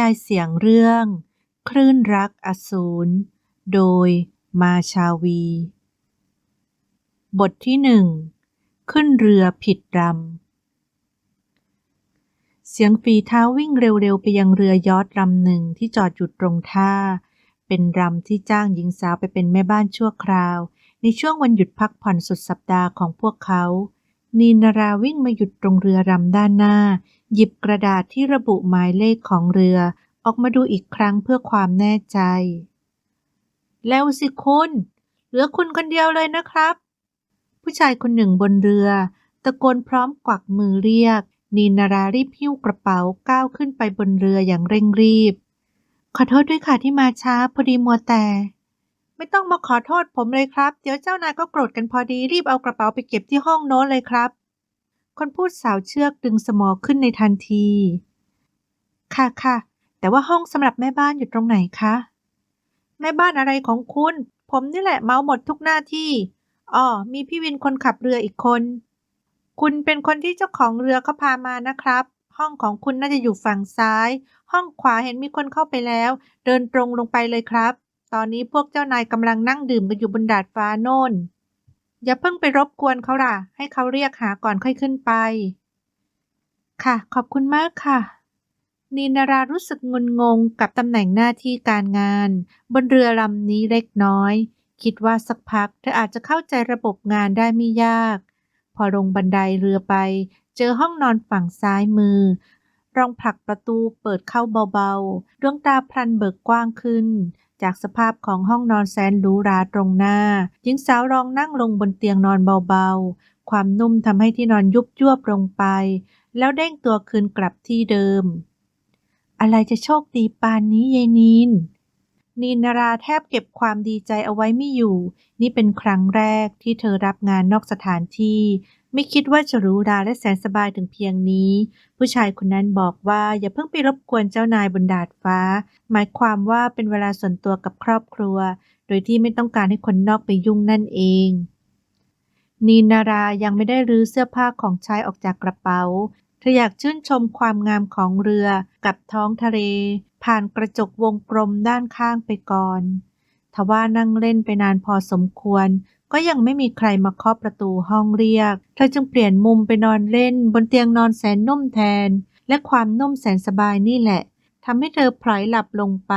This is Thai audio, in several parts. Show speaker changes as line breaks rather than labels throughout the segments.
ยายเสียงเรื่อง คลื่นรักอสูร โดยมาชาวี บทที่หนึ่ง ขึ้นเรือผิดรำเสียงฝีเท้าวิ่งเร็วๆ ไปยังเรือยอทลำหนึ่งที่จอดอยู่ตรงท่า เป็นรำที่จ้างหญิงสาวไปเป็นแม่บ้านชั่วคราว ในช่วงวันหยุดพักผ่อนสุดสัปดาห์ของพวกเขา นีนาราวิ่งมาหยุดตรงเรือรำด้านหน้า หยิบกระดาษที่ระบุหมายเลขของเรือออกมาดูอีกครั้งเพื่อความแน่ใจ แล้วสิคุณ เหลือคุณคนเดียวเลยนะครับ ผู้ชายคนหนึ่งบนเรือ ตะโกนพร้อมกวักมือเรียก นีนารารีบหิ้วกระเป๋าก้าวขึ้นไปบนเรืออย่างเร่งรีบ ขอโทษด้วยค่ะที่มาช้าพอดีมัวแต่ ไม่ต้องมาขอโทษผมเลยครับ เดี๋ยวเจ้านายก็โกรธกันพอดีรีบเอากระเป๋าไปเก็บที่ห้องโน้นเลยครับ คนพูดสาวเชือกดึงสมอขึ้นในทันที ค่ะค่ะ แต่ว่าห้องสำหรับแม่บ้านอยู่ตรงไหนคะ แม่บ้านอะไรของคุณ ผมนี่แหละเมาหมดทุกหน้าที่อ๋อมีพี่วินคนขับเรืออีกคน คุณเป็นคนที่เจ้าของเรือเขาพามานะครับ ห้องของคุณน่าจะอยู่ฝั่งซ้าย ห้องขวาเห็นมีคนเข้าไปแล้ว เดินตรงลงไปเลยครับ ตอนนี้พวกเจ้านายกำลังนั่งดื่มกันอยู่บนดาดฟ้าโน่น อย่าเพิ่งไปรบกวนเขาล่ะ ให้เขาเรียกหาก่อนค่อยขึ้นไป ค่ะ ขอบคุณมากค่ะ นีนารารู้สึกงุนงงกับตำแหน่งหน้าที่การงาน บนเรือลำนี้เล็กน้อย คิดว่าสักพักเธออาจจะเข้าใจระบบงานได้ไม่ยาก พอลงบันไดเรือไป เจอห้องนอนฝั่งซ้ายมือรองผลักประตูเปิดเข้าเบาๆ ดวงตาพลันเบิกกว้างขึ้น จากสภาพของห้องนอนแสนหรูหราตรงหน้า หญิงสาวรองนั่งลงบนเตียงนอนเบาๆ ความนุ่มทำให้ที่นอนยุบยวบลงไป แล้วเด้งตัวคืนกลับที่เดิม อะไรจะโชคดีปานนี้เยายนีน นีนาราแทบเก็บความดีใจเอาไว้ไม่อยู่ นี่เป็นครั้งแรกที่เธอรับงานนอกสถานที่ ไม่คิดว่าจะรูหราและแสนสบายถึงเพียงนี้ ผู้ชายคนนั้นบอกว่าอย่าเพิ่งไปรบกวนเจ้านายบนดาดฟ้า หมายความว่าเป็นเวลาส่วนตัวกับครอบครัว โดยที่ไม่ต้องการให้คนนอกไปยุ่งนั่นเองนีนารายังไม่ได้รื้อเสื้อผ้าของชายออกจากกระเป๋า เธออยากชื่นชมความงามของเรือกับท้องทะเล ผ่านกระจกวงกลมด้านข้างไปก่อน ทว่านั่งเล่นไปนานพอสมควร ก็ยังไม่มีใครมาเคาะประตูห้องเรียก เธอจึงเปลี่ยนมุมไปนอนเล่น บนเตียงนอนแสนนุ่มแทน และความนุ่มแสนสบายนี่แหละทำให้เธอพลอยหลับลงไป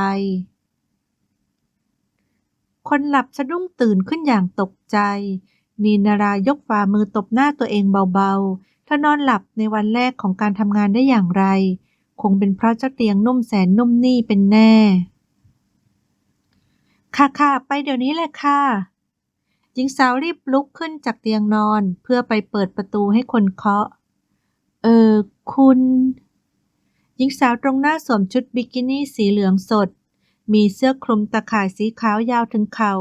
คนหลับสะดุ้งตื่นขึ้นอย่างตกใจ นีนารายกฝ่ามือตบหน้าตัวเองเบาๆ เธอนอนหลับในวันแรกของการทำงานได้อย่างไร คงเป็นเพราะเจ้าเตียงนุ่มแสนนุ่มนี่เป็นแน่ ค่ะค่ะไปเดี๋ยวนี้แหละค่ะหญิงสาวรีบลุกขึ้นจากเตียงนอนเพื่อไปเปิดประตูให้คนเคาะ เออ คุณ หญิงสาวตรงหน้าสวมชุดบิกินี่สีเหลืองสด มีเสื้อคลุมตะข่ายสีขาวยาวถึงเขา่า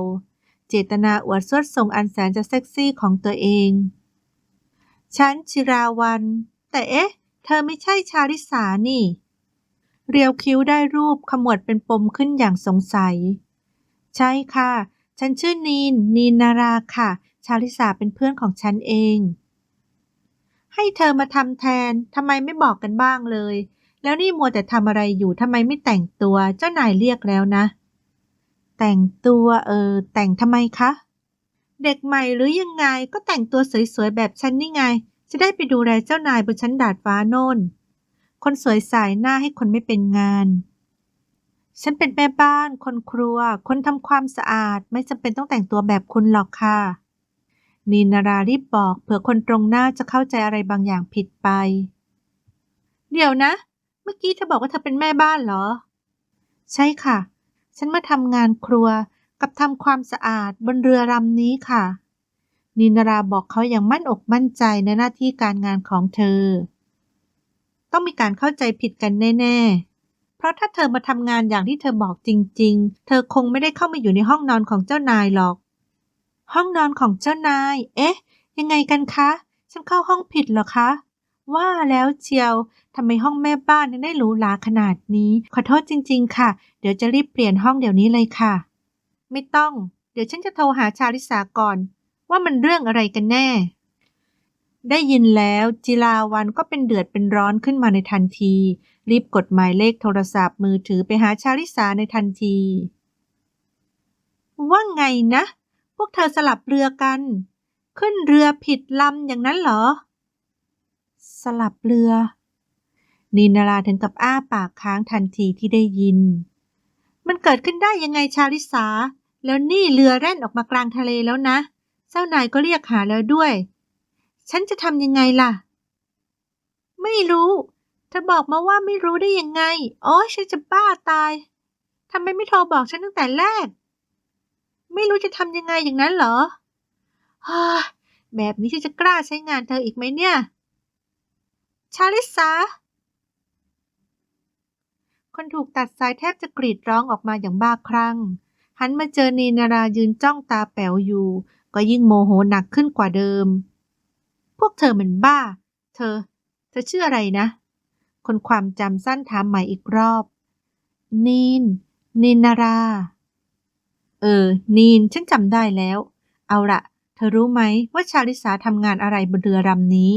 เจตนาอวดสวดทรงอันแสนจะเซ็กซี่ของตัวเอง ฉันชิราวัน แต่เอ๊ะ เธอไม่ใช่ชาลิสานี่ เรียวคิ้วได้รูปขมวดเป็นปมขึ้นอย่างสงสัย ใช่ค่ะ ฉันชื่อนีน นีนนาราค่ะ ชาลิสาเป็นเพื่อนของฉันเอง ให้เธอมาทำแทน ทำไมไม่บอกกันบ้างเลย แล้วนี่มัวแต่ทำอะไรอยู่ ทำไมไม่แต่งตัว เจ้านายเรียกแล้วนะ แต่งตัวเออ แต่งทำไมคะ เด็กใหม่หรือยังไง ก็แต่งตัวสวยๆแบบฉันนี่ไง จะได้ไปดูแลเจ้านายบนชั้นดาดฟ้าโน่น คนสวยสายหน้าให้คนไม่เป็นงาน ฉันเป็นแม่บ้าน คนครัว คนทำความสะอาดไม่จำเป็นต้องแต่งตัวแบบคุณหรอกค่ะ นีนารารีบบอกเผื่อคนตรงหน้าจะเข้าใจอะไรบางอย่างผิดไป เดี๋ยวนะ เมื่อกี้เธอบอกว่าเธอเป็นแม่บ้านเหรอ ใช่ค่ะ ฉันมาทำงานครัวกับทำความสะอาดบนเรือลำนี้ค่ะ นินาราบอกเขาอย่างมั่นอกมั่นใจในหน้าที่การงานของเธอ ต้องมีการเข้าใจผิดกันแน่ ๆ เพราะถ้าเธอมาทำงานอย่างที่เธอบอกจริง ๆ เธอคงไม่ได้เข้ามาอยู่ในห้องนอนของเจ้านายหรอก ห้องนอนของเจ้านาย เอ๊ะ ยังไงกันคะ ฉันเข้าห้องผิดเหรอคะ ว่าแล้วเชียวทำไมห้องแม่บ้านถึงได้หรูหราขนาดนี้ ขอโทษจริง ๆ ค่ะ เดี๋ยวจะรีบเปลี่ยนห้องเดี๋ยวนี้เลยค่ะ ไม่ต้อง เดี๋ยวฉันจะโทรหาชาลิสาก่อน ว่ามันเรื่องอะไรกันแน่ ได้ยินแล้วจิราวันก็เป็นเดือดเป็นร้อนขึ้นมาในทันที รีบกดหมายเลขโทรศัพท์มือถือไปหาชาลิสาในทันที ว่าไงนะ พวกเธอสลับเรือกัน ขึ้นเรือผิดลำอย่างนั้นเหรอ สลับเรือนีนาราถึงกับอ้าปากค้างทันทีที่ได้ยิน มันเกิดขึ้นได้ยังไงชาลิสาแล้วนี่เรือแล่นออกมากลางทะเลแล้วนะ เจ้านายก็เรียกหาแล้วด้วย ฉันจะทำยังไงล่ะ ไม่รู้เธอบอกมาว่าไม่รู้ได้ยังไง โอ้ยฉันจะบ้าตายทำไมไม่โทรบอกฉันตั้งแต่แรก ไม่รู้จะทำยังไงอย่างนั้นเหรอฮ่าแบบนี้ฉันจะกล้าใช้งานเธออีกไหมเนี่ย ชาลิสาคนถูกตัดสายแทบจะกรีดร้องออกมาอย่างบ้าคลั่งหันมาเจอนีนารายืนจ้องตาแป๋วอยู่ ก็ยิ่งโมโหหนักขึ้นกว่าเดิม พวกเธอมันบ้า เธอ เธอชื่ออะไรนะ คนความจำสั้นถามใหม่อีกรอบ นีน นีนนารา เออ นีน ฉันจำได้แล้ว เอาละเธอรู้ไหมว่าชาลิสาทำงานอะไรบนเรือลำนี้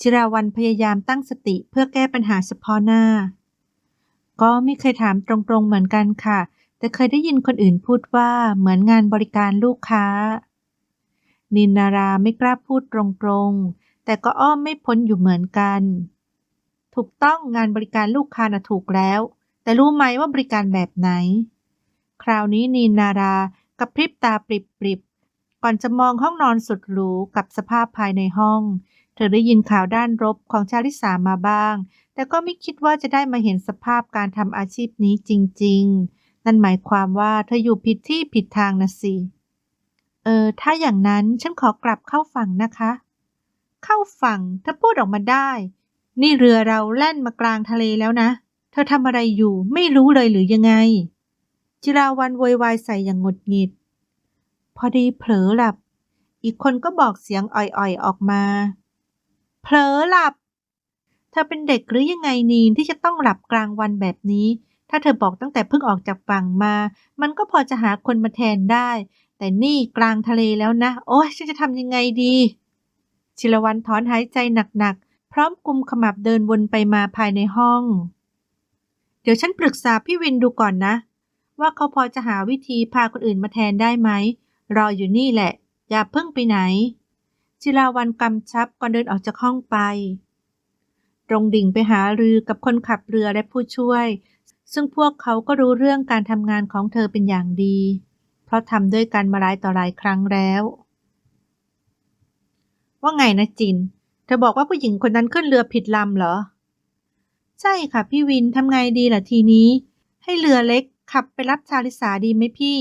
จิราวันพยายามตั้งสติเพื่อแก้ปัญหาเฉพาะหน้า ก็ไม่เคยถามตรงๆเหมือนกันค่ะ แต่เคยได้ยินคนอื่นพูดว่าเหมือนงานบริการลูกค้า นินนาราไม่กล้าพูดตรงๆ แต่ก็อ้อมไม่พ้นอยู่เหมือนกัน ถูกต้องงานบริการลูกค้านะถูกแล้ว แต่รู้ไหมว่าบริการแบบไหน คราวนี้นีนารากับพริบตาปริบๆ ก่อนจะมองห้องนอนสุดหรูกับสภาพภายในห้อง เธอได้ยินข่าวด้านรบของชาลิสามาบ้าง แต่ก็ไม่คิดว่าจะได้มาเห็นสภาพการทำอาชีพนี้จริง ๆ นั่นหมายความว่าเธออยู่ผิดที่ผิดทางนะสิ เออ ถ้าอย่างนั้นฉันขอกลับเข้าฝั่งนะคะ เข้าฝั่งเธอพูดออกมาได้ นี่เรือเราแล่นมากลางทะเลแล้วนะ เธอทำอะไรอยู่ไม่รู้เลยหรือยังไง จิราวันโวยวายใส่อย่างหงุดหงิด พอดีเผลอหลับ อีกคนก็บอกเสียงอ่อยๆออกมา เผลอหลับ เธอเป็นเด็กหรือยังไงนีนที่จะต้องหลับกลางวันแบบนี้ ถ้าเธอบอกตั้งแต่เพิ่งออกจากฝั่งมา มันก็พอจะหาคนมาแทนได้ แต่นี่กลางทะเลแล้วนะ โอ้ยฉันจะทำยังไงดี ชิลวันถอนหายใจหนักๆ พร้อมกุมขมับเดินวนไปมาภายในห้อง เดี๋ยวฉันปรึกษาพี่วินดูก่อนนะ ว่าเขาพอจะหาวิธีพาคนอื่นมาแทนได้ไหม รออยู่นี่แหละ อย่าเพิ่งไปไหน จิราวันกำชับก่อนเดินออกจากห้องไป ตรงดิ่งไปหารือกับคนขับเรือและผู้ช่วย ซึ่งพวกเขาก็รู้เรื่องการทำงานของเธอเป็นอย่างดี เพราะทำด้วยกันมาหลายต่อหลายครั้งแล้ว ว่าไงนะจิน เธอบอกว่าผู้หญิงคนนั้นขึ้นเรือผิดลำเหรอ ใช่ค่ะพี่วินทำไงดีล่ะทีนี้ ให้เรือเล็กขับไปรับชาลิสาดีไหมพี่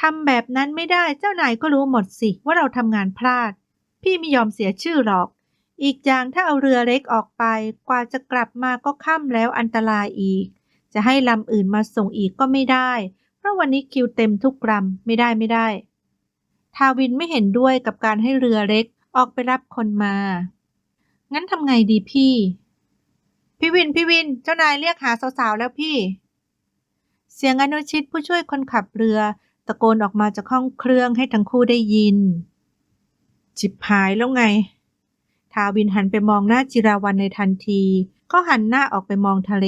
ทำแบบนั้นไม่ได้เจ้านายก็รู้หมดสิว่าเราทำงานพลาด พี่ไม่ยอมเสียชื่อหรอก อีกอย่างถ้าเอาเรือเล็กออกไป กว่าจะกลับมาก็ค่ำแล้วอันตรายอีก จะให้ลำอื่นมาส่งอีกก็ไม่ได้ เพราะวันนี้คิวเต็มทุกลำไม่ได้ไม่ได้ ทาวินไม่เห็นด้วยกับการให้เรือเล็กออกไปรับคนมา งั้นทำไงดีพี่ พี่วินพี่วิน เจ้านายเรียกหาสาวๆแล้วพี่ เสียงอนุชิตผู้ช่วยคนขับเรือ ตะโกนออกมาจากห้องเครื่องให้ทั้งคู่ได้ยิน จิบหายแล้วไง ทาวินหันไปมองหน้าจิราวันในทันที ก็หันหน้าออกไปมองทะเล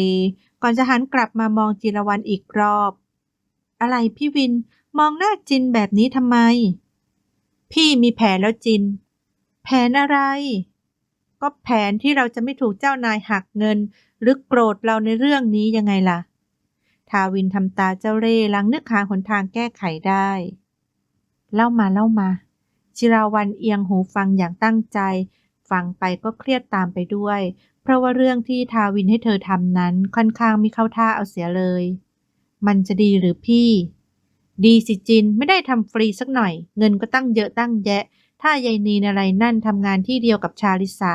ก่อนจะหันกลับมามองจิราวันอีกรอบ อะไรพี่วินมองหน้าจินแบบนี้ทำไม พี่มีแผนแล้วจิน แผนอะไร ก็แผนที่เราจะไม่ถูกเจ้านายหักเงิน หรือโกรธเราในเรื่องนี้ยังไงล่ะ ทาวินทำตาเจ้าเร่ห์ลังนึกหาหนทางแก้ไขได้ เล่ามาเล่ามา จิราวันเอียงหูฟังอย่างตั้งใจ ฟังไปก็เครียดตามไปด้วย เพราะว่าเรื่องที่ทาวินให้เธอทำนั้นค่อนข้างไม่เข้าท่าเอาเสียเลย มันจะดีหรือพี่ ดีสิจินไม่ได้ทำฟรีสักหน่อย เงินก็ตั้งเยอะตั้งแยะ ถ้ายายนีนอะไรนั่นทำงานที่เดียวกับชาลิสา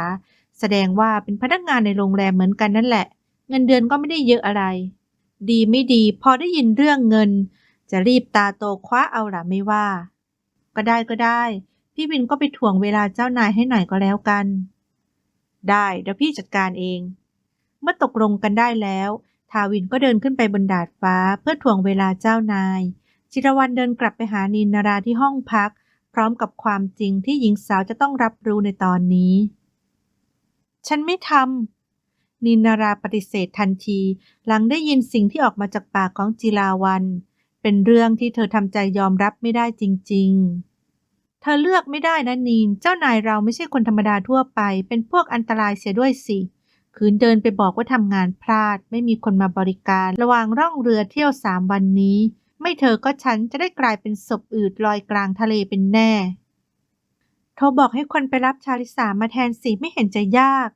แสดงว่าเป็นพนักงานในโรงแรมเหมือนกันนั่นแหละ เงินเดือนก็ไม่ได้เยอะอะไร ดีไม่ดี พอได้ยินเรื่องเงิน จะรีบตาโตคว้าเอาล่ะไม่ว่า ก็ได้ก็ได้ พี่วินก็ไปถ่วงเวลาเจ้านายให้หน่อยก็แล้วกัน ได้เดี๋ยวพี่จัดการเอง เมื่อตกลงกันได้แล้ว ทาวินก็เดินขึ้นไปบนดาดฟ้าเพื่อถ่วงเวลาเจ้านาย จิรวันเดินกลับไปหานินนาราที่ห้องพัก พร้อมกับความจริงที่หญิงสาวจะต้องรับรู้ในตอนนี้ ฉันไม่ทำนินนาราปฏิเสธทันที หลังได้ยินสิ่งที่ออกมาจากปากของจิลาวัน เป็นเรื่องที่เธอทำใจยอมรับไม่ได้จริง ๆ เธอเลือกไม่ได้นะนีน เจ้านายเราไม่ใช่คนธรรมดาทั่วไป เป็นพวกอันตรายเสียด้วยสิคืนเดินไปบอกว่าทำงานพลาด ไม่มีคนมาบริการ ระหว่างร่องเรือเที่ยวสามวันนี้ ไม่เธอก็ฉันจะได้กลายเป็นศพอืดลอยกลางทะเลเป็นแน่ โทรบอกให้คนไปรับชาลิสามาแทนสิไม่เห็นจะยาก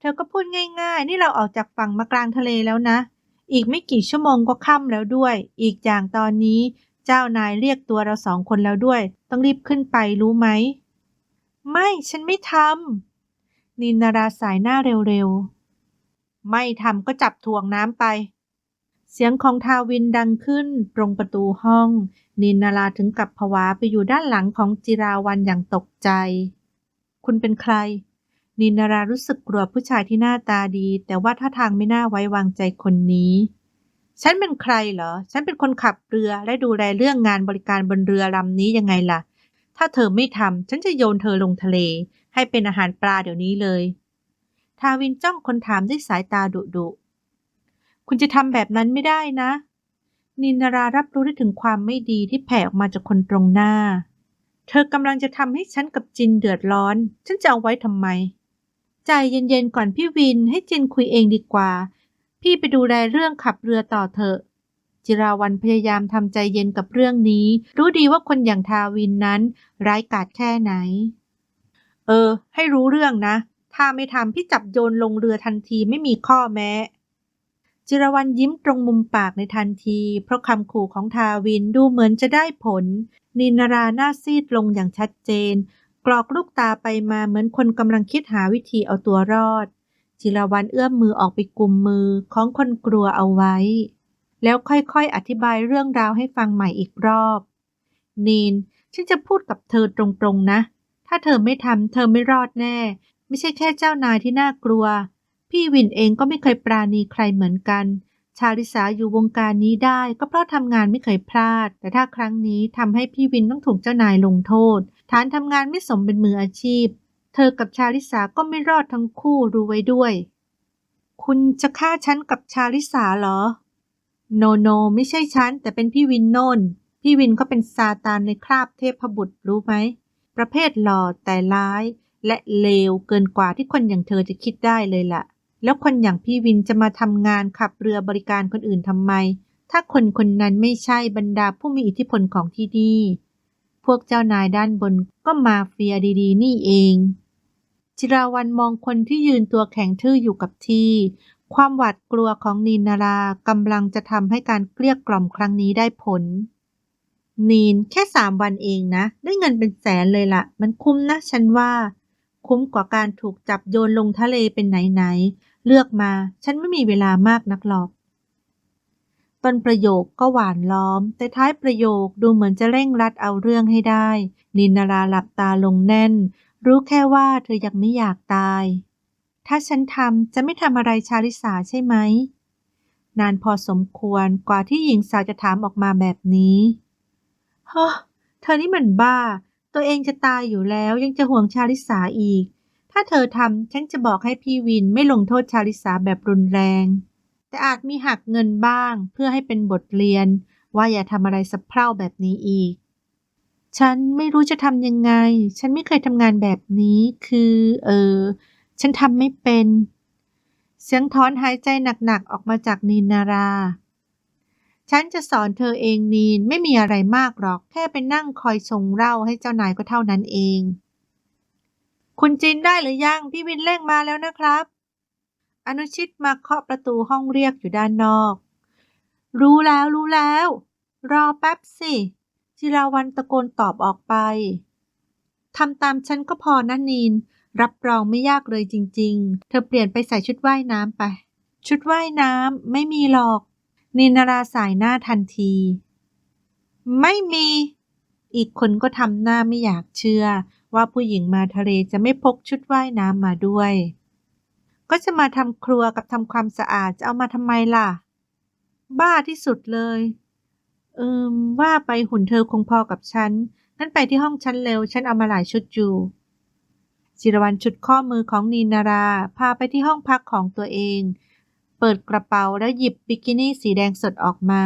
เธอก็พูดง่าย ๆ นี่เราออกจากฝั่งมากลางทะเลแล้วนะ อีกไม่กี่ชั่วโมงก็ค่ำแล้วด้วย อีกอย่างตอนนี้ เจ้านายเรียกตัวเราสองคนแล้วด้วย ต้องรีบขึ้นไปรู้ไหม ไม่ฉันไม่ทำนินนาราสายหน้าเร็วๆ ไม่ทำก็จับถ่วงน้ำไป เสียงของทาวินดังขึ้นตรงประตูห้อง นินนาราถึงกับผวาไปอยู่ด้านหลังของจิราวันอย่างตกใจ คุณเป็นใคร นินนารารู้สึกกลัวผู้ชายที่หน้าตาดี แต่ว่าท่าทางไม่น่าไว้วางใจคนนี้ ฉันเป็นใครเหรอ ฉันเป็นคนขับเรือและดูแลเรื่องงานบริการบนเรือลำนี้ยังไงล่ะ ถ้าเธอไม่ทำฉันจะโยนเธอลงทะเล ให้เป็นอาหารปลาเดี๋ยวนี้เลย ทาวินจ้องคนถามด้วยสายตาดุดุคุณจะทำแบบนั้นไม่ได้นะ นินนารารับรู้ได้ถึงความไม่ดีที่แผ่ออกมาจากคนตรงหน้า เธอกำลังจะทำให้ฉันกับจินเดือดร้อน ฉันจะเอาไว้ทำไม ใจเย็นๆก่อนพี่วินให้จินคุยเองดีกว่า พี่ไปดูแลเรื่องขับเรือต่อเถอะจิราวันพยายามทำใจเย็นกับเรื่องนี้ รู้ดีว่าคนอย่างทาวินนั้น ร้ายกาจแค่ไหน เออ ให้รู้เรื่องนะ ถ้าไม่ทำพี่จับโยนลงเรือทันทีไม่มีข้อแม้ จิรวันยิ้มตรงมุมปากในทันที เพราะคำขู่ของทาวินดูเหมือนจะได้ผล นินราหน้าซีดลงอย่างชัดเจน กรอกลูกตาไปมาเหมือนคนกำลังคิดหาวิธีเอาตัวรอด จิรวันเอื้อมมือออกไปกุมมือของคนกลัวเอาไว้ แล้วค่อยๆ อธิบายเรื่องราวให้ฟังใหม่อีกรอบ นีน ฉันจะพูดกับเธอตรงๆนะ ถ้าเธอไม่ทำเธอไม่รอดแน่ ไม่ใช่แค่เจ้านายที่น่ากลัว พี่วินเองก็ไม่เคยปราณีใครเหมือนกัน ชาลิสาอยู่วงการนี้ได้ ก็เพราะทำงานไม่เคยพลาด แต่ถ้าครั้งนี้ทำให้พี่วินต้องถูกเจ้านายลงโทษ ฐานทำงานไม่สมเป็นมืออาชีพ เธอกับชาลิสาก็ไม่รอดทั้งคู่รู้ไว้ด้วย คุณจะฆ่าฉันกับชาลิสาเหรอ โนโน ไม่ใช่ฉัน แต่เป็นพี่วินโนนพี่วินก็เป็นซาตานในคราบเทพบุตรรู้ไหม ประเภทหล่อแต่ร้าย และเลวเกินกว่าที่คนอย่างเธอจะคิดได้เลยล่ะ แล้วคนอย่างพี่วินจะมาทำงานขับเรือบริการคนอื่นทำไม ถ้าคนคนนั้นไม่ใช่บรรดาผู้มีอิทธิพลของที่นี่พวกเจ้านายด้านบนก็มาเฟียดีๆ นี่เอง จิราวันมองคนที่ยืนตัวแข็งทื่ออยู่กับที่ ความหวาดกลัวของนีนนารากำลังจะทำให้การเกลี้ยกล่อมครั้งนี้ได้ผล นีนแค่สามวันเองนะ ได้เงินเป็นแสนเลยละ่ะ มันคุ้มนะฉันว่า คุ้มกว่าการถูกจับโยนลงทะเลเป็นไหนๆ เลือกมา ฉันไม่มีเวลามากนักหรอก ต้นประโยคก็หวานล้อม แต่ท้ายประโยคดูเหมือนจะเร่งรัดเอาเรื่องให้ได้ นินนาราหลับตาลงแน่น รู้แค่ว่าเธอยังไม่อยากตาย ถ้าฉันทำจะไม่ทำอะไรชาลิสาใช่ไหม นานพอสมควรกว่าที่หญิงสาวจะถามออกมาแบบนี้เฮ้อเธอนี่มันบ้า ตัวเองจะตายอยู่แล้วยังจะห่วงชาลิสาอีก ถ้าเธอทำฉันจะบอกให้พี่วินไม่ลงโทษชาลิสาแบบรุนแรง แต่อาจมีหักเงินบ้างเพื่อให้เป็นบทเรียน ว่าอย่าทำอะไรสะเพร่าแบบนี้อีก ฉันไม่รู้จะทำยังไง ฉันไม่เคยทำงานแบบนี้ คือ เออ ฉันทำไม่เป็น เสียงถอนหายใจหนักๆ ออกมาจากนีนารา ฉันจะสอนเธอเองนีน ไม่มีอะไรมากหรอก แค่ไปนั่งคอยชงเหล้าให้เจ้านายก็เท่านั้นเอง คุณจินได้หรือยัง พี่วินเร่งมาแล้วนะครับ อนุชิตมาเคาะประตูห้องเรียกอยู่ด้านนอก รู้แล้วรู้แล้ว รอแป๊บสิ จิราวันตะโกนตอบออกไปทำตามฉันก็พอนะนีน รับรองไม่ยากเลยจริง ๆ เธอเปลี่ยนไปใส่ชุดว่ายน้ำไป ชุดว่ายน้ำไม่มีหรอก นินาราสายหน้าทันที ไม่มี อีกคนก็ทำหน้าไม่อยากเชื่อ ว่าผู้หญิงมาทะเลจะไม่พกชุดว่ายน้ำมาด้วย ก็จะมาทำครัวกับทำความสะอาดจะเอามาทำไมล่ะ บ้าที่สุดเลย เอิมว่าไปหุ่นเธอคงพอกับฉัน งั้นไปที่ห้องฉันเร็ว ฉันเอามาหลายชุดอยู่จิรวรรณชุดข้อมือของนีนารา พาไปที่ห้องพักของตัวเอง เปิดกระเป๋าแล้วหยิบบิกินี่สีแดงสดออกมา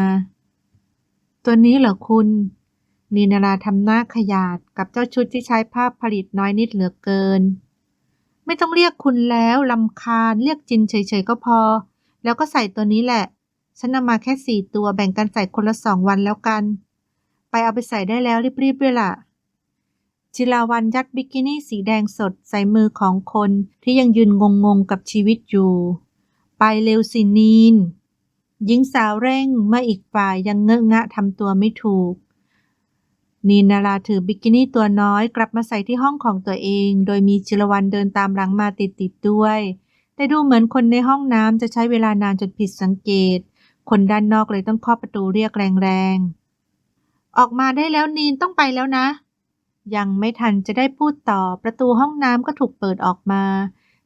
ตัวนี้เหรอคุณ นีนาราทำหน้าขยาดกับเจ้าชุดที่ใช้ภาพผลิตน้อยนิดเหลือเกิน ไม่ต้องเรียกคุณแล้วลำคาญเรียกจินเฉยๆก็พอ แล้วก็ใส่ตัวนี้แหละ ฉันนำมาแค่สี่ตัวแบ่งกันใส่คนละสองวันแล้วกัน ไปเอาไปใส่ได้แล้วรีบๆด้วยล่ะ จิราวันยัดบิกินี่สีแดงสดใส่มือของคนที่ยังยืนงงๆกับชีวิตอยู่ ไปเร็วสินีน หญิงสาวเร่งเมื่ออีกฝ่ายยังเงอะงะทำตัวไม่ถูก นีนาราถือบิกินี่ตัวน้อยกลับมาใส่ที่ห้องของตัวเอง โดยมีจิรวันเดินตามหลังมาติดๆด้วย แต่ดูเหมือนคนในห้องน้ำจะใช้เวลานานจนผิดสังเกต คนด้านนอกเลยต้องเคาะประตูเรียกแรงๆ ออกมาได้แล้วนีนต้องไปแล้วนะ ยังไม่ทันจะได้พูดต่อประตูห้องน้ำก็ถูกเปิดออกมา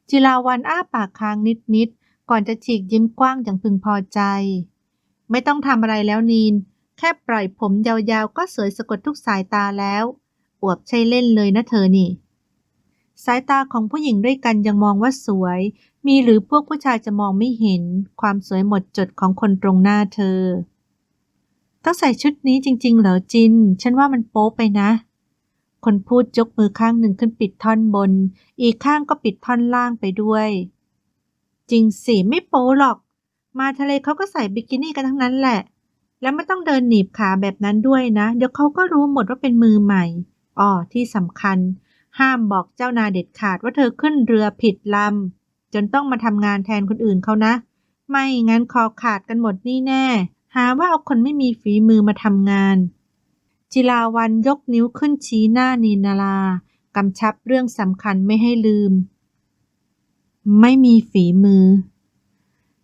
จิราวันอ้าปากค้างนิดๆ ก่อนจะฉีกยิ้มกว้างอย่างพึงพอใจ ไม่ต้องทำอะไรแล้วนีน แค่ปล่อยผมยาวๆ ก็สวยสะกดทุกสายตาแล้ว อวบใช่เล่นเลยนะเธอนี่ สายตาของผู้หญิงด้วยกันยังมองว่าสวย มีหรือพวกผู้ชายจะมองไม่เห็นความสวยหมดจดของคนตรงหน้าเธอ ต้องใส่ชุดนี้จริง ๆ เหรอจิน ฉันว่ามันโป๊ไปนะ คนพูดยกมือข้างหนึ่งขึ้นปิดท่อนบน อีกข้างก็ปิดท่อนล่างไปด้วย จริงสิไม่โป๊หรอก มาทะเลเขาก็ใส่บิกินี่กันทั้งนั้นแหละ แล้วไม่ต้องเดินหนีบขาแบบนั้นด้วยนะ เดี๋ยวเขาก็รู้หมดว่าเป็นมือใหม่อ๋อที่สำคัญ ห้ามบอกเจ้านาเด็ดขาดว่าเธอขึ้นเรือผิดลำ จนต้องมาทำงานแทนคนอื่นเขานะ ไม่งั้นคอขาดกันหมดนี่แน่ หาว่าเอาคนไม่มีฝีมือมาทำงาน จิลาวันยกนิ้วขึ้นชี้หน้านีนาลากำชับเรื่องสำคัญไม่ให้ลืม ไม่มีฝีมือ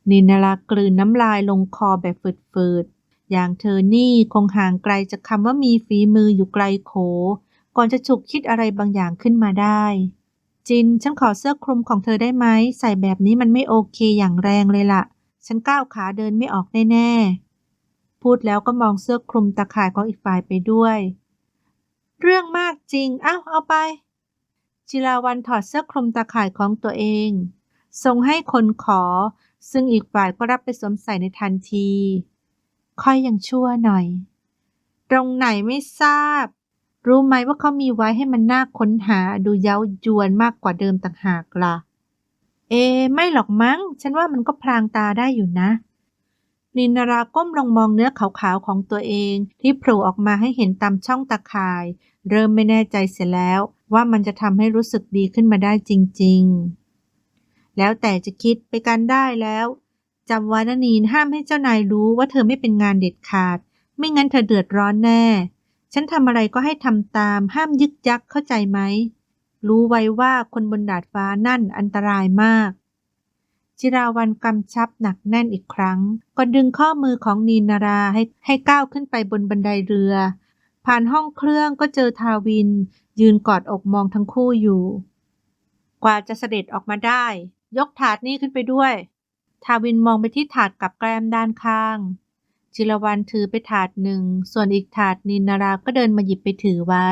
นินารากลืนน้ำลายลงคอแบบฝืดๆ อย่างเธอนี่คงห่างไกลจากคำว่ามีฝีมืออยู่ไกลโข ก่อนจะฉุกคิดอะไรบางอย่างขึ้นมาได้ จิน ฉันขอเสื้อคลุมของเธอได้ไหม ใส่แบบนี้มันไม่โอเคอย่างแรงเลยล่ะ ฉันก้าวขาเดินไม่ออกแน่ๆ พูดแล้วก็มองเสื้อคลุมตะข่ายของอีกฝ่ายไปด้วย เรื่องมากจริงอ้าวเอาไป จิราวันถอดเสื้อคลุมตาข่ายของตัวเอง ส่งให้คนขอ ซึ่งอีกฝ่ายก็รับไปสวมใส่ในทันที ค่อยยังชั่วหน่อย ตรงไหนไม่ทราบ รู้ไหมว่าเขามีไว้ให้มันน่าค้นหาดูเย้ายวนมากกว่าเดิมต่างหากล่ะ เอ ไม่หรอกมั้ง ฉันว่ามันก็พลางตาได้อยู่นะ นินาราก้มลงมองเนื้อขาวๆของตัวเอง ที่โผล่ออกมาให้เห็นตามช่องตาข่าย เริ่มไม่แน่ใจเสียแล้ว ว่ามันจะทำให้รู้สึกดีขึ้นมาได้จริง ๆ แล้วแต่จะคิดไปกันได้แล้วจำไว้นะนีนห้ามให้เจ้านายรู้ว่าเธอไม่เป็นงานเด็ดขาด ไม่งั้นเธอเดือดร้อนแน่ ฉันทำอะไรก็ให้ทำตาม ห้ามยึกยักเข้าใจไหม รู้ไว้ว่าคนบนดาดฟ้านั่นอันตรายมาก จิราวันกำชับหนักแน่นอีกครั้งก่อนดึงข้อมือของนีนาราให้ให้ก้าวขึ้นไปบนบันไดเรือ ผ่านห้องเครื่องก็เจอทาวิน ยืนกอดอกมองทั้งคู่อยู่ กว่าจะเสด็จออกมาได้ ยกถาดนี้ขึ้นไปด้วย ทาวินมองไปที่ถาดกับแกล้มด้านข้าง จิรวันถือไปถาดหนึ่ง ส่วนอีกถาดนินนาราก็เดินมาหยิบไปถือไว้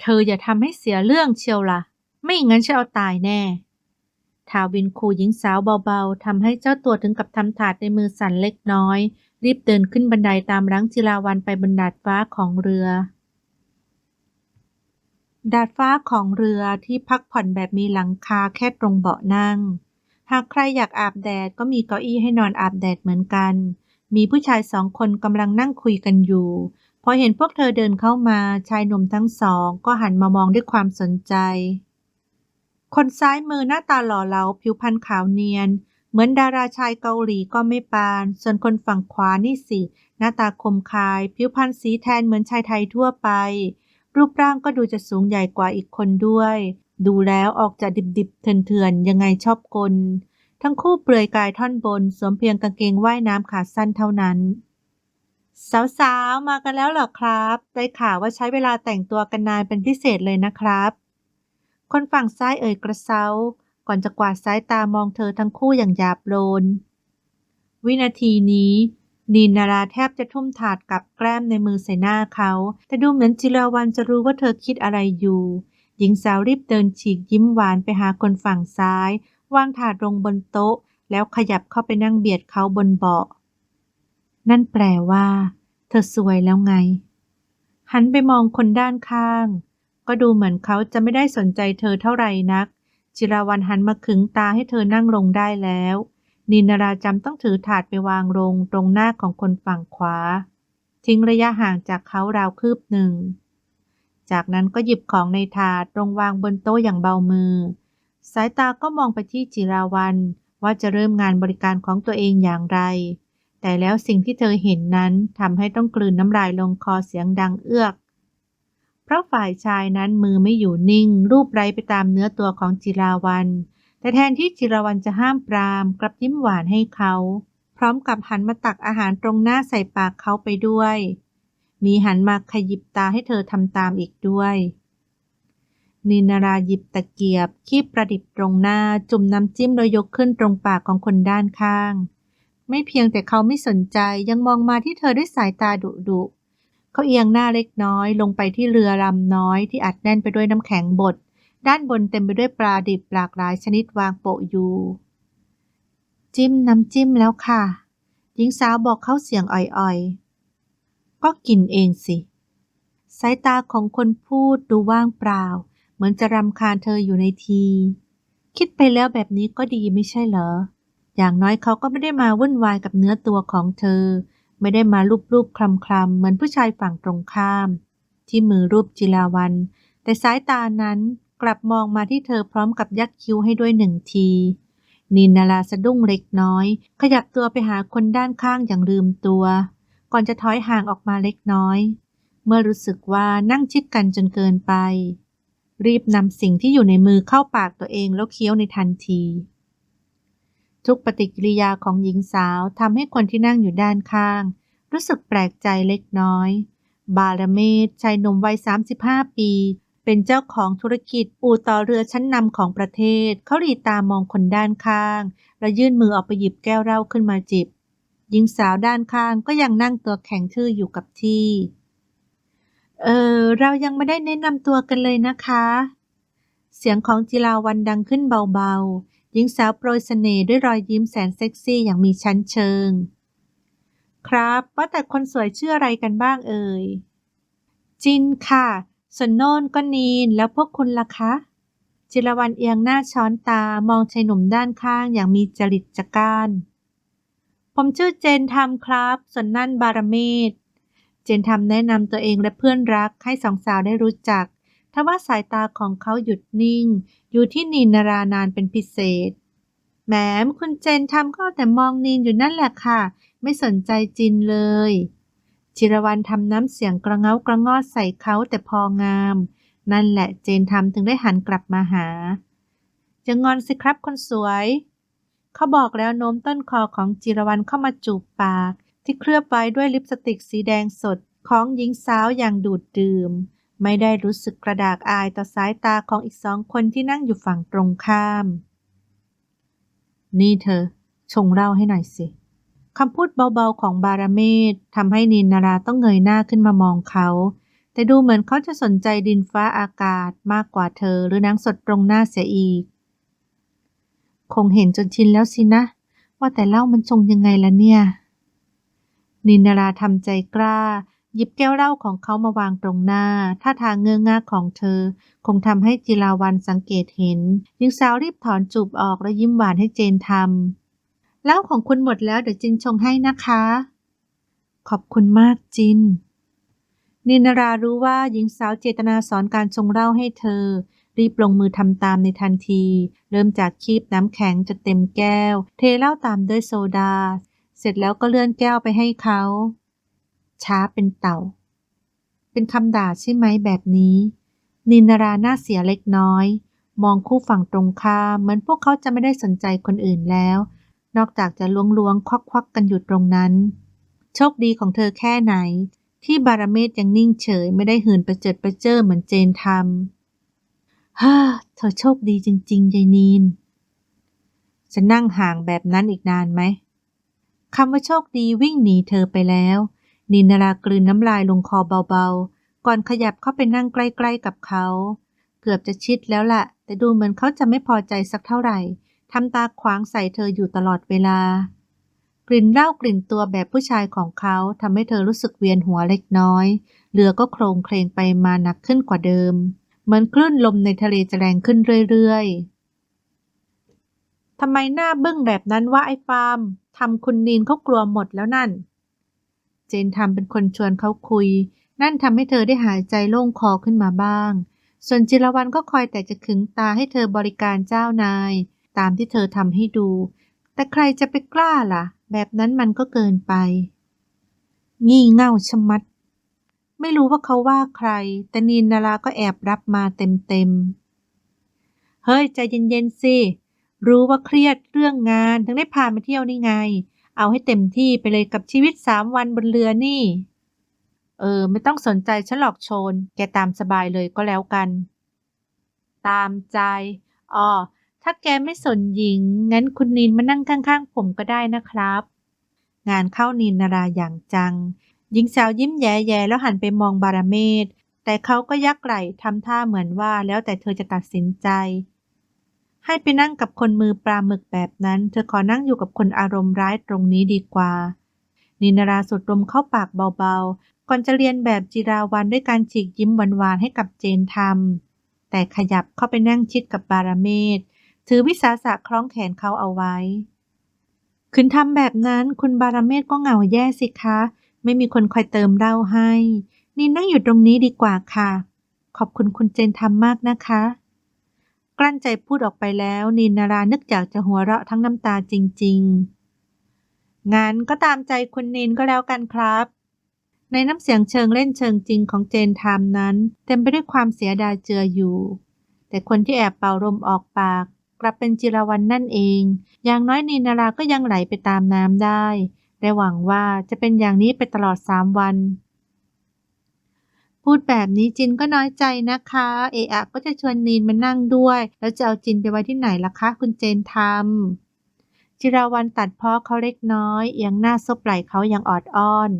เธออย่าทำให้เสียเรื่องเชียวละ่ะ ไม่งั้นฉันเอาตายแน่ ทาวินขู่หญิงสาวเบาๆทำให้เจ้าตัวถึงกับทำถาดในมือสั่นเล็กน้อย รีบเดินขึ้นบันไดตามรังจิราวันไปบนดาดฟ้าของเรือ ดาดฟ้าของเรือที่พักผ่อนแบบมีหลังคาแค่ตรงเบาะนั่ง หากใครอยากอาบแดดก็มีเก้าอี้ให้นอนอาบแดดเหมือนกัน มีผู้ชายสองคนกำลังนั่งคุยกันอยู่ พอเห็นพวกเธอเดินเข้ามาชายหนุ่มทั้งสอง ก็หันมามองด้วยความสนใจ คนซ้ายมือหน้าตาหล่อเหลาผิวพรรณขาวเนียน เหมือนดาราชายเกาหลีก็ไม่ปาน ส่วนคนฝั่งขวานี่สิ หน้าตาคมคาย ผิวพรรณสีแทนเหมือนชายไทยทั่วไป รูปร่างก็ดูจะสูงใหญ่กว่าอีกคนด้วย ดูแล้วออกจะดิบๆเถื่อนๆยังไงชอบกล ทั้งคู่เปลือยกายท่อนบน สวมเพียงกางเกงว่ายน้ำขาสั้นเท่านั้น สาวๆ มากันแล้วเหรอครับได้ข่าวว่าใช้เวลาแต่งตัวกันนานเป็นพิเศษเลยนะครับ คนฝั่งซ้ายเอ่ยกระเซ้าก่อนจะกวาดสายตามองเธอทั้งคู่อย่างหยาบโลน วินาทีนี้นีนาราแทบจะทุ่มถาดกับแกล้มในมือใส่หน้าเขา แต่ดูเหมือนจิราวันจะรู้ว่าเธอคิดอะไรอยู่ หญิงสาวรีบเดินฉีกยิ้มหวานไปหาคนฝั่งซ้าย วางถาดลงบนโต๊ะ แล้วขยับเข้าไปนั่งเบียดเขาบนเบาะ นั่นแปลว่า เธอสวยแล้วไง หันไปมองคนด้านข้าง ก็ดูเหมือนเขาจะไม่ได้สนใจเธอเท่าไหร่นัก จิราวันหันมาขึงตาให้เธอนั่งลงได้แล้ว นินนาราจำต้องถือถาดไปวางลงตรงหน้าของคนฝั่งขวา ทิ้งระยะห่างจากเขาราวคืบหนึ่ง จากนั้นก็หยิบของในถาดลงวางบนโต๊ะอย่างเบามือ สายตาก็มองไปที่จิราวัน ว่าจะเริ่มงานบริการของตัวเองอย่างไร แต่แล้วสิ่งที่เธอเห็นนั้นทำให้ต้องกลืนน้ำลายลงคอเสียงดังเอื้อก เพราะฝ่ายชายนั้นมือไม่อยู่นิ่ง รูปไร้ไปตามเนื้อตัวของจิราวัน แต่แทนที่จิราวันจะห้ามปราม กลับยิ้มหวานให้เขา พร้อมกับหันมาตักอาหารตรงหน้าใส่ปากเขาไปด้วย มีหันมาขยิบตาให้เธอทำตามอีกด้วย นินาราหยิบตะเกียบ คีบประดิษฐ์ตรงหน้า จุ่มน้ำจิ้มโดยยกขึ้นตรงปากของคนด้านข้าง ไม่เพียงแต่เขาไม่สนใจยังมองมาที่เธอด้วยสายตาดุดุเขาเอียงหน้าเล็กน้อยลงไปที่เรือลำน้อยที่อัดแน่นไปด้วยน้ำแข็งบด ด้านบนเต็มไปด้วยปลาดิบหลากหลายชนิดวางโปะอยู่ จิ้มน้ำจิ้มแล้วค่ะ หญิงสาวบอกเขาเสียงอ่อยๆ ก็กินเองสิ สายตาของคนพูดดูว่างเปล่า มือนจะรำคาญเธออยู่ในที คิดไปแล้วแบบนี้ก็ดีไม่ใช่เหรอ อย่างน้อยเขาก็ไม่ได้มาวุ่นวายกับเนื้อตัวของเธอ ไม่ได้มาลูบๆคลำๆเหมือนผู้ชายฝั่งตรงข้าม ที่มือรูปจิลาวัน แต่สายตานั้นกลับมองมาที่เธอพร้อมกับยักคิ้วให้ด้วยหนึ่งทีนินนาราสะดุ้งเล็กน้อย ขยับตัวไปหาคนด้านข้างอย่างลืมตัว ก่อนจะถอยห่างออกมาเล็กน้อย เมื่อรู้สึกว่านั่งชิดกันจนเกินไป รีบนำสิ่งที่อยู่ในมือเข้าปากตัวเองแล้วเคี้ยวในทันที ทุกปฏิกิริยาของหญิงสาวทำให้คนที่นั่งอยู่ด้านข้าง รู้สึกแปลกใจเล็กน้อย บารเมศชายหนุ่มวัย 35 ปี เป็นเจ้าของธุรกิจอู่ต่อเรือชั้นนำของประเทศ เขาหลีตามองคนด้านข้าง แล้วยื่นมือออกไปหยิบแก้วเหล้าขึ้นมาจิบ หญิงสาวด้านข้างก็ยังนั่งตัวแข็งทื่ออยู่กับที่ เออเรายังไม่ได้แนะนำตัวกันเลยนะคะ เสียงของจิราวันดังขึ้นเบาๆ หญิงสาวโปรยเสน่ห์ด้วยรอยยิ้มแสนเซ็กซี่อย่างมีชั้นเชิง ครับว่าแต่คนสวยชื่ออะไรกันบ้างเอ่ย จินค่ะ ส่วนโน่นก็นีนแล้วพวกคุณล่ะคะ จิรวันเอียงหน้าช้อนตามองชายหนุ่มด้านข้างอย่างมีจริตจักรานผมชื่อเจนทำครับ ส่วนนั่นบารเมศ เจนทำแนะนำตัวเองและเพื่อนรักให้สองสาวได้รู้จัก ทว่าสายตาของเขาหยุดนิ่ง อยู่ที่นีนนารานานเป็นพิเศษ แหมคุณเจนทำก็แต่มองนีนอยู่นั่นแหละค่ะ ไม่สนใจจินเลยจิรวันทำน้ำเสียงกระเงากระงอดใส่เขาแต่พองาม นั่นแหละเจนทำถึงได้หันกลับมาหา จะงอนสิครับคนสวย เขาบอกแล้วโน้มต้นคอของจิรวันเข้ามาจูบปาก ที่เคลือบไว้ด้วยลิปสติกสีแดงสดของหญิงสาวอย่างดูดดื่ม ไม่ได้รู้สึกกระดากอายต่อสายตาของอีกสองคนที่นั่งอยู่ฝั่งตรงข้าม นี่เธอ ชงเหล้าให้หน่อยสิคำพูดเบาๆของบาราเมศทำให้นินนาราต้องเงยหน้าขึ้นมามองเขา แต่ดูเหมือนเขาจะสนใจดินฟ้าอากาศมากกว่าเธอหรือนางสดตรงหน้าเสียอีก คงเห็นจนชินแล้วสินะ ว่าแต่เหล้ามันชงยังไงละเนี่ย นินนาราทำใจกล้า หยิบแก้วเหล้าของเขามาวางตรงหน้า ท่าทางเงื้อง่าของเธอ คงทำให้จิราวันสังเกตเห็นหญิงสาวรีบถอนจูบออกและยิ้มหวานให้เจนทำเหล้าของคุณหมดแล้วเดี๋ยวจินชงให้นะคะ ขอบคุณมากจิน นินนารารู้ว่าหญิงสาวเจตนาสอนการชงเหล้าให้เธอรีบลงมือทำตามในทันที เริ่มจากคีบน้ำแข็งจนเต็มแก้ว เทเหล้าตามด้วยโซดา เสร็จแล้วก็เลื่อนแก้วไปให้เขา ช้าเป็นเต่า เป็นคำด่าใช่ไหมแบบนี้ นินาราหน้าเสียเล็กน้อย มองคู่ฝั่งตรงข้ามเหมือนพวกเขาจะไม่ได้สนใจคนอื่นแล้ว นอกจากจะล้วงล้วงควักควักกันอยู่ตรงนั้น โชคดีของเธอแค่ไหน ที่บารเมศยังนิ่งเฉยไม่ได้หืนประเจิดประเจ้อเหมือนเจนทำฮ่าเธอโชคดีจริงๆยายนีนจะนั่งห่างแบบนั้นอีกนานไหม คำว่าโชคดีวิ่งหนีเธอไปแล้ว นินนารากลืนน้ำลายลงคอเบาๆ ก่อนขยับเข้าไปนั่งใกล้ ๆ กับเขา เกือบจะชิดแล้วล่ะ แต่ดูเหมือนเขาจะไม่พอใจสักเท่าไหร่ทำตาขวางใส่เธออยู่ตลอดเวลา กลิ่นเหล้ากลิ่นตัวแบบผู้ชายของเขาทำให้เธอรู้สึกเวียนหัวเล็กน้อยเรือก็โครงเคลงไปมาหนักขึ้นกว่าเดิม เหมือนคลื่นลมในทะเลจะแรงขึ้นเรื่อยๆ ทำไมหน้าบึ้งแบบนั้นวะไอ้ฟาร์มทำคุณนีนเขากลัวหมดแล้วนั่น เจนทำเป็นคนชวนเขาคุย นั่นทำให้เธอได้หายใจโล่งคอขึ้นมาบ้าง ส่วนจิรวันก็คอยแต่จะขึงตาให้เธอบริการเจ้านาย ตามที่เธอทำให้ดู แต่ใครจะไปกล้าล่ะ แบบนั้นมันก็เกินไป งี่เง่าชะมัด ไม่รู้ว่าเขาว่าใคร แต่นีนนาราก็แอบรับมาเต็มๆเฮ้ยใจเย็นๆสิ รู้ว่าเครียดเรื่องงานถึงได้พามาเที่ยวนี่ไง เอาให้เต็มที่ไปเลยกับชีวิตสามวันบนเรือนี่ เออ ไม่ต้องสนใจฉันหรอกโชน แกตามสบายเลยก็แล้วกัน ตามใจอ๋อถ้าแกไม่สนหญิง งั้นคุณนีนมานั่งข้างๆผมก็ได้นะครับ งานเข้านีนนาราอย่างจัง หญิงสาวยิ้มแย่ๆแล้วหันไปมองบาราเมศแต่เขาก็ยักไหล่ทำท่าเหมือนว่าแล้วแต่เธอจะตัดสินใจ ให้ไปนั่งกับคนมือปลาหมึกแบบนั้น เธอขอนั่งอยู่กับคนอารมณ์ร้ายตรงนี้ดีกว่า นินาราสุดลมเข้าปากเบาๆ ก่อนจะเรียนแบบจิราวันด้วยการฉีกยิ้มหวานๆให้กับเจนทำแต่ขยับเข้าไปนั่งชิดกับบาราเมศถือวิสาสะคล้องแขนเขาเอาไว้คืนทำแบบนั้นคุณบาราเมศก็เหงาแย่สิคะ ไม่มีคนคอยเติมเหล้าให้นินนั่งอยู่ตรงนี้ดีกว่าค่ะ ขอบคุณคุณเจนทำมากนะคะ ลั้นใจพูดออกไปแล้วนินนารานึกอยากจะหัวเราะทั้งน้ำตาจริง ๆ งั้นก็ตามใจคุณนินก็แล้วกันครับ ในน้ำเสียงเชิงเล่นเชิงจริงของเจนทามนั้น เต็มไปด้วยความเสียดายเจืออยู่ แต่คนที่แอบเป่าลมออกปาก กลับเป็นจิรวันนั่นเอง อย่างน้อยนินนาราก็ยังไหลไปตามน้ำได้และหวังว่าจะเป็นอย่างนี้ไปตลอดสามวัน พูดแบบนี้จินก็น้อยใจนะคะ เอะอะก็จะชวนนีนมานั่งด้วย แล้วจะเอาจินไปไว้ที่ไหนล่ะคะคุณเจนทำจิราวันตัดพ้อเขาเล็กน้อยเอียงหน้าซบไหล่เขาอย่างออดอ้อน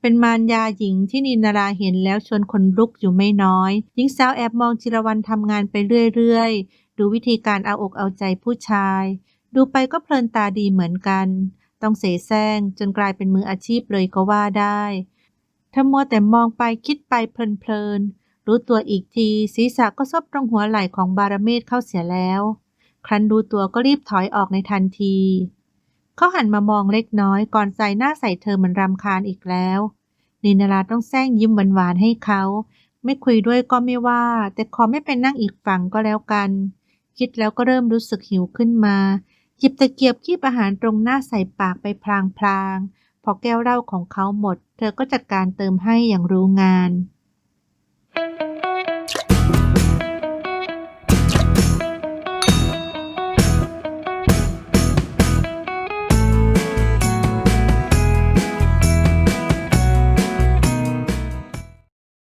เป็นมารยาหญิงที่นินนาราเห็นแล้วชวนคนลุกอยู่ไม่น้อยหญิงสาวแอบมองจิรวันทำงานไปเรื่อยๆ ดูวิธีการเอาอกเอาใจผู้ชาย ดูไปก็เพลินตาดีเหมือนกัน ต้องเสแสร้งจนกลายเป็นมืออาชีพเลยก็ว่าได้ ถ้ามัวแต่มองไปคิดไปเพลินๆ รู้ตัวอีกทีศีรษะก็ซบตรงหัวไหล่ของบารเมศเข้าเสียแล้ว ครั้นดูตัวก็รีบถอยออกในทันที เขาหันมามองเล็กน้อยก่อนใส่หน้าใส่เธอเหมือนรำคาญอีกแล้ว นินราต้องแซงยิ้มหวานๆให้เขา ไม่คุยด้วยก็ไม่ว่า แต่ขอไม่เป็นนั่งอีกฝั่งก็แล้วกัน คิดแล้วก็เริ่มรู้สึกหิวขึ้นมาหยิบตะเกียบคีบอาหารตรงหน้าใส่ปากไปพลางๆ พอแก้วเหล้าของเขาหมด เธอก็จัดการเติมให้อย่างรู้งาน